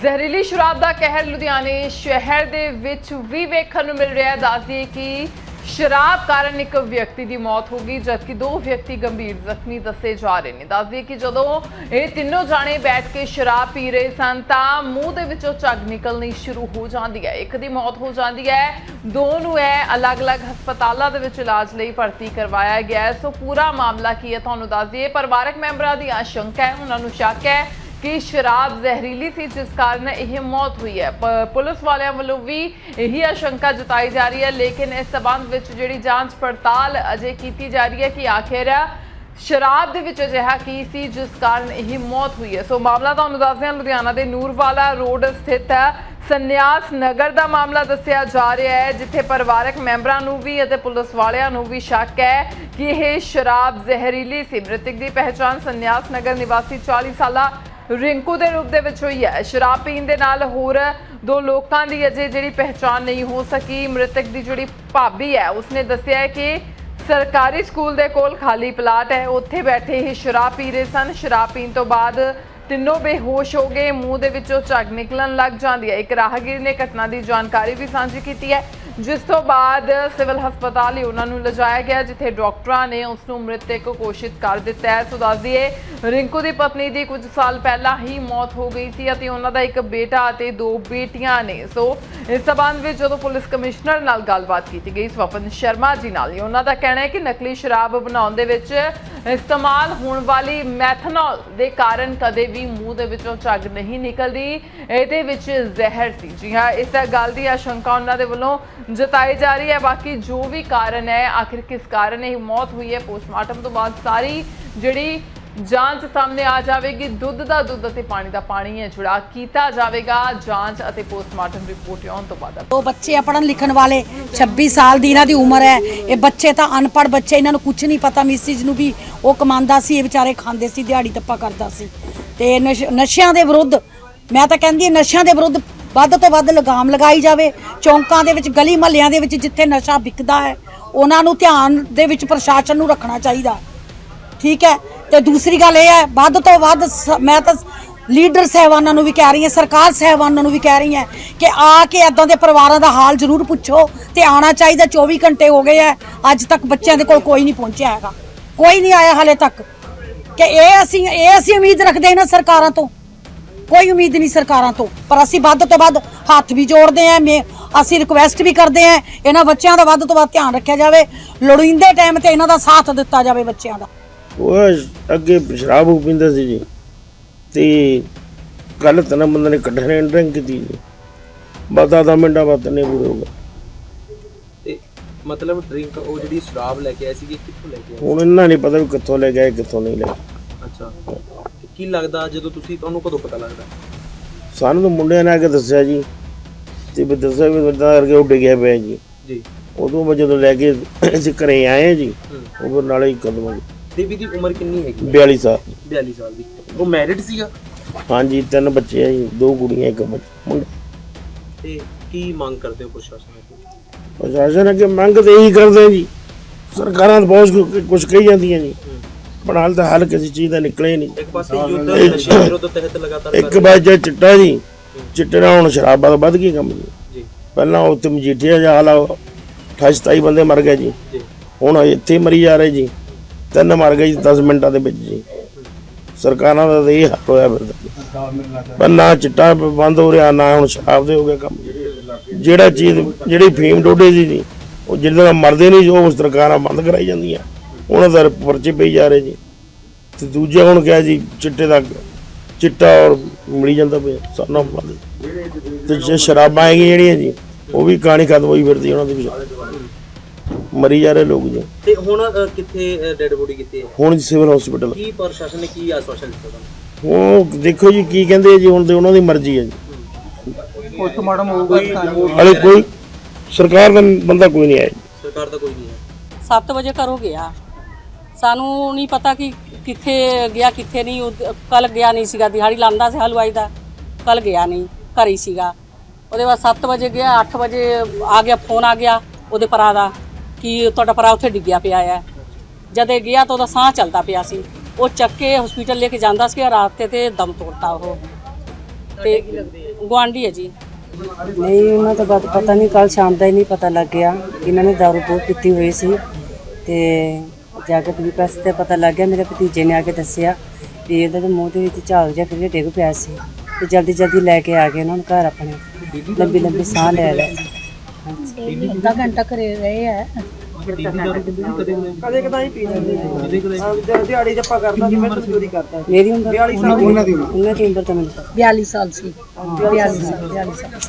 ਜ਼ਹਿਰੀਲੀ ਸ਼ਰਾਬ ਦਾ ਕਹਿਰ ਲੁਧਿਆਣੇ ਸ਼ਹਿਰ ਦੇ ਵਿੱਚ ਵੀ ਵੇਖਣ ਨੂੰ ਮਿਲ ਰਿਹਾ ਹੈ। ਦੱਸਦੀਏ ਕਿ ਸ਼ਰਾਬ ਕਾਰਨ ਇੱਕ ਵਿਅਕਤੀ ਦੀ ਮੌਤ ਹੋ ਗਈ, ਜਦਕਿ ਦੋ ਵਿਅਕਤੀ ਗੰਭੀਰ ਜ਼ਖਮੀ ਦੱਸੇ ਜਾ ਰਹੇ ਨੇ। ਦੱਸਦੀ ਕਿ ਜਦੋਂ ਇਹ ਤਿੰਨੋਂ ਜਾਣੇ ਬੈਠ ਕੇ ਸ਼ਰਾਬ ਪੀ ਰਹੇ ਸਨ, ਤਾਂ ਮੂੰਹ ਦੇ ਵਿੱਚੋਂ ਝੱਗ ਨਿਕਲਣੀ ਸ਼ੁਰੂ ਹੋ ਜਾਂਦੀ ਹੈ। ਇੱਕ ਦੀ ਮੌਤ ਹੋ ਜਾਂਦੀ ਹੈ। ਦੋ ਨੂੰ ਇਹ ਅਲੱਗ-ਅਲੱਗ ਹਸਪਤਾਲਾਂ ਦੇ ਵਿੱਚ ਇਲਾਜ ਲਈ ਭਰਤੀ ਕਰਵਾਇਆ ਗਿਆ ਸੋ ਪੂਰਾ ਮਾਮਲਾ ਕੀ ਹੈ ਤੁਹਾਨੂੰ ਦੱਸ ਦਈਏ। ਪਰਿਵਾਰਕ ਮੈਂਬਰਾਂ ਦੀ ਆਸ਼ੰਕਾ ਹੈ, ਉਹਨਾਂ ਨੂੰ ਸ਼ੱਕ ਹੈ ਕਿ ਸ਼ਰਾਬ ਜ਼ਹਿਰੀਲੀ ਸੀ, ਜਿਸ ਕਾਰਨ ਇਹ ਮੌਤ ਹੋਈ ਹੈ। ਪੁਲਿਸ ਵਾਲਿਆਂ ਵੱਲੋਂ ਵੀ ਇਹੀ ਆਸ਼ੰਕਾ ਜਤਾਈ ਜਾ ਰਹੀ ਹੈ, ਲੇਕਿਨ ਇਸ ਸਬੰਧ ਵਿੱਚ ਜਿਹੜੀ ਜਾਂਚ ਪੜਤਾਲ ਅਜੇ ਕੀਤੀ ਜਾ ਰਹੀ ਹੈ ਕਿ ਆਖਿਰ ਸ਼ਰਾਬ ਦੇ ਵਿੱਚ ਅਜਿਹਾ ਕੀ ਸੀ, ਜਿਸ ਕਾਰਨ ਇਹ ਮੌਤ ਹੋਈ ਹੈ। ਸੋ ਮਾਮਲਾ ਤੁਹਾਨੂੰ ਦੱਸਦੇ ਹਾਂ ਲੁਧਿਆਣਾ ਦੇ ਨੂਰਵਾਲਾ ਰੋਡ ਸਥਿਤ ਹੈ ਸੰਨਿਆਸ ਨਗਰ ਦਾ ਮਾਮਲਾ ਦੱਸਿਆ ਜਾ ਰਿਹਾ ਹੈ, ਜਿੱਥੇ ਪਰਿਵਾਰਕ ਮੈਂਬਰਾਂ ਨੂੰ ਵੀ ਅਤੇ ਪੁਲਿਸ ਵਾਲਿਆਂ ਨੂੰ ਵੀ ਸ਼ੱਕ ਹੈ ਕਿ ਇਹ ਸ਼ਰਾਬ ਜ਼ਹਿਰੀਲੀ ਸੀ। ਮ੍ਰਿਤਕ ਦੀ ਪਹਿਚਾਣ ਸੰਨਿਆਸ ਨਗਰ ਨਿਵਾਸੀ 40 ਸਾਲਾ ਰਿੰਕੂ ਦੇ ਰੂਪ ਦੇ ਵਿੱਚ ਹੋਈ ਹੈ। ਸ਼ਰਾਬ ਪੀਣ ਦੇ ਨਾਲ ਹੋਰ ਦੋ ਲੋਕਾਂ ਦੀ ਅਜੇ ਜਿਹੜੀ ਪਹਿਚਾਣ ਨਹੀਂ ਹੋ ਸਕੀ। ਮ੍ਰਿਤਕ ਦੀ ਜਿਹੜੀ ਭਾਬੀ ਹੈ, ਉਸਨੇ ਦੱਸਿਆ ਹੈ ਕਿ ਸਰਕਾਰੀ ਸਕੂਲ ਦੇ ਕੋਲ ਖਾਲੀ ਪਲਾਟ ਹੈ। ਉੱਥੇ ਬੈਠੇ ਹੀ ਸ਼ਰਾਬ ਪੀ ਰਹੇ ਸਨ। ਸ਼ਰਾਬ ਪੀਣ ਤੋਂ ਬਾਅਦ ਤਿੰਨੋਂ ਬੇਹੋਸ਼ ਹੋ ਗਏ। ਮੂੰਹ ਦੇ ਵਿੱਚੋਂ ਝੱਗ ਨਿਕਲਣ ਲੱਗ ਜਾਂਦੀ ਹੈ। ਇੱਕ ਰਾਹਗੀਰ ਨੇ ਘਟਨਾ ਦੀ ਜਾਣਕਾਰੀ ਵੀ ਸਾਂਝੀ ਕੀਤੀ ਹੈ। ਜਿਸ ਤੋਂ ਬਾਅਦ ਸਿਵਲ ਹਸਪਤਾਲ ਹੀ ਉਹਨਾਂ ਨੂੰ ਲਿਜਾਇਆ ਗਿਆ, ਜਿੱਥੇ ਡਾਕਟਰਾਂ ਨੇ ਉਸ ਨੂੰ ਮ੍ਰਿਤਕ ਘੋਸ਼ਿਤ ਕਰ ਦਿੱਤਾ ਹੈ। ਸੋ ਦੱਸ ਦਈਏ, ਰਿੰਕੂ ਦੀ ਪਤਨੀ ਦੀ ਕੁਝ ਸਾਲ ਪਹਿਲਾਂ ਹੀ ਮੌਤ ਹੋ ਗਈ ਸੀ ਅਤੇ ਉਹਨਾਂ ਦਾ ਇੱਕ ਬੇਟਾ ਅਤੇ ਦੋ ਬੇਟੀਆਂ ਨੇ। ਸੋ ਇਸ ਸਬੰਧ ਵਿੱਚ ਜਦੋਂ ਪੁਲਿਸ ਕਮਿਸ਼ਨਰ ਨਾਲ ਗੱਲਬਾਤ ਕੀਤੀ ਗਈ, ਸਵਪਨ ਸ਼ਰਮਾ ਜੀ ਨਾਲ ਉਹਨਾਂ ਦਾ ਕਹਿਣਾ ਹੈ ਕਿ ਨਕਲੀ ਸ਼ਰਾਬ ਬਣਾਉਣ ਦੇ ਵਿੱਚ ਇਸਤੇਮਾਲ ਹੋਣ ਵਾਲੀ ਮੈਥਨੋਲ ਦੇ ਕਾਰਨ ਕਦੇ ਵੀ ਮੂੰਹ ਦੇ ਵਿੱਚੋਂ ਝੱਗ ਨਹੀਂ ਨਿਕਲਦੀ, ਇਹਦੇ ਵਿੱਚ ਜ਼ਹਿਰ ਸੀ। ਜੀ ਹਾਂ, ਇਸ ਗੱਲ ਦੀ ਆਸ਼ੰਕਾ ਉਹਨਾਂ ਦੇ ਵੱਲੋਂ ਜਤਾਈ ਜਾ ਰਹੀ ਹੈ। ਬਾਕੀ ਜੋ ਵੀ ਕਾਰਨ ਹੈ, ਆਖਿਰ ਕਿਸ ਕਾਰਨ ਇਹ ਮੌਤ ਹੋਈ ਹੈ, ਪੋਸਟਮਾਰਟਮ ਤੋਂ ਬਾਅਦ ਸਾਰੀ ਜਿਹੜੀ ਜਾਂਚ ਸਾਹਮਣੇ ਆ ਜਾਵੇਗੀ। ਦੁੱਧ ਦਾ ਦੁੱਧ ਅਤੇ ਪਾਣੀ ਦਾ ਪਾਣੀ ਹੈ ਜੁੜਾ ਕੀਤਾ ਜਾਵੇਗਾ। ਜਾਂਚ ਅਤੇ ਪੋਸਟਮਾਰਟਮ ਰਿਪੋਰਟ ਆਉਣ ਤੋਂ ਬਾਅਦ ਉਹ ਬੱਚੇ ਆ ਪੜਨ ਲਿਖਣ ਵਾਲੇ 26 ਸਾਲ ਦੀ ਇਹਨਾਂ ਦੀ ਉਮਰ ਹੈ। ਇਹ ਬੱਚੇ ਤਾਂ ਅਨਪੜ ਬੱਚੇ, ਇਹਨਾਂ ਨੂੰ ਕੁਝ ਨਹੀਂ ਪਤਾ ਮਿਸਿਜ ਨੂੰ ਵੀ ਉਹ ਕਮਾਉਂਦਾ ਸੀ, ਇਹ ਵਿਚਾਰੇ ਖਾਂਦੇ ਸੀ ਦਿਹਾੜੀ ਤੱਪਾ ਕਰਦਾ ਸੀ। ਤੇ ਨਸ਼- ਨਸ਼ਿਆਂ ਦੇ ਵਿਰੁੱਧ, ਮੈਂ ਤਾਂ ਕਹਿੰਦੀ ਹਾਂ ਨਸ਼ਿਆਂ ਦੇ ਵਿਰੁੱਧ ਵੱਧ ਤੋਂ ਵੱਧ ਲਗਾਮ ਲਗਾਈ ਜਾਵੇ। ਚੌਂਕਾਂ ਦੇ ਵਿੱਚ, ਗਲੀ ਮਹੱਲਿਆਂ ਦੇ ਵਿੱਚ ਜਿੱਥੇ ਨਸ਼ਾ ਵਿਕਦਾ ਹੈ, ਉਹਨਾਂ ਨੂੰ ਧਿਆਨ ਦੇ ਵਿੱਚ ਪ੍ਰਸ਼ਾਸਨ ਨੂੰ ਰੱਖਣਾ ਚਾਹੀਦਾ। ਠੀਕ ਹੈ? ਤੇ ਦੂਸਰੀ ਗੱਲ ਇਹ ਹੈ, ਵੱਧ ਤੋਂ ਵੱਧ ਸ- ਮੈਂ ਤਾਂ ਲੀਡਰ ਸਹਿਬਾਨਾਂ ਨੂੰ ਵੀ ਕਹਿ ਰਹੀ ਹਾਂ, ਸਰਕਾਰ ਸਹਿਬਾਨਾਂ ਨੂੰ ਵੀ ਕਹਿ ਰਹੀ ਹਾਂ ਕਿ ਆ ਕੇ ਐਦਾਂ ਦੇ ਪਰਿਵਾਰਾਂ ਦਾ ਹਾਲ ਜ਼ਰੂਰ ਪੁੱਛੋ ਤੇ ਆਣਾ ਚਾਹੀਦਾ। 24 ਘੰਟੇ ਹੋ ਗਏ ਐ ਅੱਜ ਤੱਕ ਬੱਚਿਆਂ ਦੇ ਕੋਲ ਕੋਈ ਨਹੀਂ ਪਹੁੰਚਿਆ ਹੈਗਾ। ਕੋਈ ਨਹੀਂ ਆਇਆ ਹਾਲੇ ਤੱਕ। ਕਿ ਇਹ ਅਸੀਂ ਇਹ ਅਸੀਂ ਉਮੀਦ ਰੱਖਦੇ ਹਾਂ ਸਰਕਾਰਾਂ ਤੋਂ। ਕੋਈ ਉਮੀਦ ਨਹੀਂ ਸਰਕਾਰਾਂ ਤੋਂ। ਪਰ ਅਸੀਂ ਵੱਧ ਤੋਂ ਵੱਧ ਹੱਥ ਵੀ ਜੋੜਦੇ ਆਂ ਅਸੀਂ ਰਿਕੁਐਸਟ ਵੀ ਕਰਦੇ ਆਂ ਇਹਨਾਂ ਬੱਚਿਆਂ ਦਾ ਵੱਧ ਤੋਂ ਵੱਧ ਧਿਆਨ ਰੱਖਿਆ ਜਾਵੇ। ਲੋੜੀਂਦੇ ਟਾਈਮ ਤੇ ਇਹਨਾਂ ਦਾ ਸਾਥ ਦਿੱਤਾ ਜਾਵੇ ਬੱਚਿਆਂ ਦਾ। ਉਹ ਅੱਗੇ ਸ਼ਰਾਬ ਉਹ ਪੀਂਦਾ ਸੀ ਜੀ। ਤੇ ਕੱਲ ਤਨ ਬੰਦੇ ਨੇ ਇਕੱਠੇ ਡਰਿੰਕ ਕੀਤੀ ਜੀ। ਬਤਾ ਦਾ ਮਿੰਟਾਂ ਬਾਅਦ ਨਹੀਂ ਪੂਰੇ ਹੋ ਮਤਲਬ ਡਰਿੰਕ ਉਹ ਜਿਹੜੀ ਸ਼ਰਾਬ ਲੈ ਕੇ ਆਏ ਸੀਗੇ ਕਿੱਥੋਂ ਲੈ ਕੇ ਆਏ? ਹੁਣ ਇਹਨਾਂ ਨਹੀਂ ਪਤਾ ਵੀ ਕਿੱਥੋਂ ਲੈ ਗਏ ਕਿੱਥੋਂ ਨਹੀਂ ਲੈ ਗਏ। ਅੱਛਾ। ਤੇ ਕੀ ਲੱਗਦਾ ਜਦੋਂ ਤੁਸੀਂ ਤੁਹਾਨੂੰ ਕਦੋਂ ਪਤਾ ਲੱਗਦਾ? ਸਾਨੂੰ ਤਾਂ ਮੁੰਡਿਆਂ ਨੇ ਆ ਕੇ ਦੱਸਿਆ ਜੀ। ਤੇ ਵੀ ਦੱਸਿਆ ਵੀ ਬੰਦਾ ਕਰਕੇ ਉੱਡ ਗਿਆ ਪਿਆ ਜੀ। ਜੀ। ਉਦੋਂ ਮੈਂ ਜਦੋਂ ਲੈ ਕੇ ਅਸੀਂ ਘਰੇ ਆਏ ਜੀ ਹੂੰ। ਉਹ ਨਾਲੇ ਹੀ ਕਦਮ ਦੇਵੀ ਦੀ ਉਮਰ ਕਿੰਨੀ ਹੈਗੀ? 42 ਸਾਲ। 42 ਸਾਲ ਦੀ। ਉਹ ਮੈਰਿਡ ਸੀਗਾ? ਹਾਂਜੀ ਤਿੰਨ ਬੱਚੇ ਆ ਜੀ ਦੋ ਕੁੜੀਆਂ ਇੱਕ ਬੱਚਾ ਮੁੰਡਾ। ਤੇ ਕੀ ਮੰਗ ਕਰਦੇ ਹੋ ਪ੍ਰਸ਼ਾਸਨ ਤੋਂ? ਪ੍ਰਸ਼ਾਸਨ ਅੱਗੇ ਮੰਗ ਤੇ ਇਹੀ ਕਰਦੇ ਜੀ। ਸਰਕਾਰਾਂ ਤਾਂ ਬਹੁਤ ਕੁਝ ਕਹੀ ਜਾਂਦੀਆਂ ਜੀ ਪਰ ਹਾਲ ਤਾਂ ਹੱਲ ਕਿਸੇ ਚੀਜ਼ ਦਾ ਨਿਕਲੇ ਨਹੀਂ। ਇੱਕ ਪਾਸੇ ਯੁੱਧ ਨਸ਼ੇ ਵਿਰੁੱਧ ਤਹਿਤ ਲਗਾਤਾਰ ਇੱਕ ਰਹੇ ਵਾਰ ਜੇ ਚਿੱਟਾ ਜੀ ਚਿੱਟੇ ਨਾਲ ਹੁਣ ਸ਼ਰਾਬਾਂ ਦਾ ਵੱਧ ਗਈ ਕੰਮ ਜੀ ਜੀ। ਪਹਿਲਾਂ ਉੱਥੇ ਮਜੀਠੀਆ ਜਿਹਾ ਹਾਲ ਆ 28 27 ਬੰਦੇ ਮਰ ਗਏ ਜੀ। ਜੀ। ਹੁਣ ਇੱਥੇ ਮਰੀ ਜਾ ਰਹੇ ਜੀ। ਤਿੰਨ ਮਰ ਗਏ ਜੀ 10 ਮਿੰਟਾਂ ਦੇ ਵਿੱਚ ਜੀ। ਸਰਕਾਰਾਂ ਦਾ ਤਾਂ ਇਹ ਹਾਲ ਹੋਇਆ ਫਿਰਦਾ। ਪਹਿਲਾਂ ਚਿੱਟਾ ਬੰਦ ਹੋ ਰਿਹਾ ਨਾ ਹੁਣ ਸ਼ਰਾਬ ਦੇ ਹੋ ਗਿਆ ਕੰਮ ਜਿਹੜਾ ਚੀਜ਼ ਜਿਹੜੀ ਫੀਮ ਡੋਡੇ ਦੀ ਜੀ ਉਹ ਨਾਲ ਮਰਦੇ ਨਹੀਂ ਜੋ ਉਸ ਸਰਕਾਰਾਂ ਬੰਦ ਕਰਾਈ ਜਾਂਦੀਆਂ। ਉਹਨਾਂ ਦਾ ਪਰਚੇ ਪਈ ਜਾ ਰਹੇ ਜੀ। ਤੇ ਦੂਜਾ ਹੁਣ ਕਿਹਾ ਜੀ ਚਿੱਟੇ ਦਾ ਚਿੱਟਾ ਔਰ ਮਿਲੀ ਜਾਂਦਾ ਪਿਆ ਸਾਨਾ ਬੰਦ ਤੇ ਜੇ ਸ਼ਰਾਬਾਂ ਹੈਗੀਆਂ ਜਿਹੜੀਆਂ ਜੀ ਉਹ ਵੀ ਕਹਾਣੀ ਖਤਮ ਹੋਈ ਫਿਰਦੀ ਉਹਨਾਂ ਦੀ ਵੀ। ਮਰੀ ਜਾ ਰਹੇ ਲੋਕ ਜੀ। ਤੇ ਹੁਣ ਕਿੱਥੇ ਡੈਡ ਬੋਡੀ ਕਿੱਥੇ ਹੈ? ਹੁਣ ਸਿਵਲ ਹਸਪੀਟਲ। ਕੀ ਪ੍ਰਸ਼ਾਸਨ ਨੇ ਕੀ ਆਸ਼ਵਾਸਨ ਦਿੱਤਾ ਤੁਹਾਨੂੰ? ਉਹ ਦੇਖੋ ਜੀ ਕੀ ਕਹਿੰਦੇ ਜੀ ਹੁਣ ਤੇ ਉਹਨਾਂ ਦੀ ਮਰਜ਼ੀ ਹੈ ਜੀ। ਪੋਸਟਮਾਰਟਮ ਹੋਊਗਾ ਹਾਲੇ ਕੋਈ ਸਰਕਾਰ ਦਾ ਬੰਦਾ ਕੋਈ ਨਹੀਂ ਆਇਆ ਜੀ। ਸਰਕਾਰ ਦਾ ਕੋਈ ਨਹੀਂ ਹੈ 7 ਵਜੇ ਘਰੋਂ ਗਿਆ। ਸਾਨੂੰ ਨਹੀਂ ਪਤਾ ਕਿ ਕਿੱਥੇ ਗਿਆ ਕਿੱਥੇ ਨਹੀਂ। ਕੱਲ ਗਿਆ ਨਹੀਂ ਸੀਗਾ। ਦਿਹਾੜੀ ਲਾਂਦਾ ਸੀ ਹਲਵਾਈ ਦਾ। ਕੱਲ ਗਿਆ ਨਹੀਂ। ਘਰ ਹੀ ਸੀਗਾ। ਉਹਦੇ ਬਾਅਦ 7 ਵਜੇ ਗਿਆ 8 ਵਜੇ ਆ ਗਿਆ ਫੋਨ ਆ ਗਿਆ ਉਹਦੇ ਭਰਾ ਦਾ ਕਿ ਤੁਹਾਡਾ ਭਰਾ ਉੱਥੇ ਡਿੱਗਿਆ ਪਿਆ ਹੈ ਜਦ ਇਹ ਗਿਆ ਤਾਂ ਉਹਦਾ ਸਾਹ ਚੱਲਦਾ ਪਿਆ ਸੀ। ਉਹ ਚੱਕ ਕੇ ਹਸਪੀਟਲ ਲੈ ਕੇ ਜਾਂਦਾ ਸੀ ਰਾਤ ਤੇ ਤੇ ਦਮ ਤੋੜਤਾ ਉਹ। ਤੇ ਗੁਆਂਢੀ ਹੈ ਜੀ। ਨਹੀਂ ਉਹਨਾਂ ਤੋਂ ਬਾਅਦ ਪਤਾ ਨਹੀਂ ਕੱਲ ਸ਼ਾਮ ਦਾ ਹੀ ਨਹੀਂ ਪਤਾ ਲੱਗ ਗਿਆ ਇਹਨਾਂ ਨੇ ਦਾਰੂ ਬਹੁਤ ਪੀਤੀ ਹੋਈ ਸੀ। ਤੇ ਜਾ ਕੇ ਪੁਲਿਸ ਪਾਸ ਤੇ ਪਤਾ ਲੱਗ ਗਿਆ ਮੇਰੇ ਭਤੀਜੇ ਨੇ ਆ ਕੇ ਦੱਸਿਆ ਵੀ ਇਹਦੇ ਦੇ ਮੂੰਹ ਦੇ ਵਿੱਚ ਝਾਗ ਜਿਹਾ ਫਿਰ ਡਿੱਗ ਪਿਆ ਸੀ। ਤੇ ਜਲਦੀ ਜਲਦੀ ਲੈ ਕੇ ਆ ਗਏ ਉਹਨਾਂ ਨੂੰ ਘਰ ਆਪਣੇ। ਲੰਬੀ ਲੰਬੀ ਸਾਹ ਲੈ ਲਿਆ ਸੀ। ਅੱਧਾ ਘੰਟਾ ਘਰੇ ਰਹੇ ਆ। ਦੀ ਕਦੇ ਕਦੇ ਕਦਾਈ ਪੀ ਜਾਂਦੇ ਕਦੇ ਕਦੇ। ਦਿਹਾੜੀ ਜੱਪਾ ਕਰਦਾ ਸੀ ਮੈਂ ਚੋਰੀ ਕਰਦਾ ਮੇਰੀ ਉਮਰ ਉਹਨਾਂ ਦੀ ਉਮਰ ਉਹਨਾਂ ਦੀ ਉਮਰ ਤਾਂ ਮੈਨੂੰ ਪਤਾ 42 ਸਾਲ ਸੀ। 42 ਸਾਲ 42 ਸਾਲ।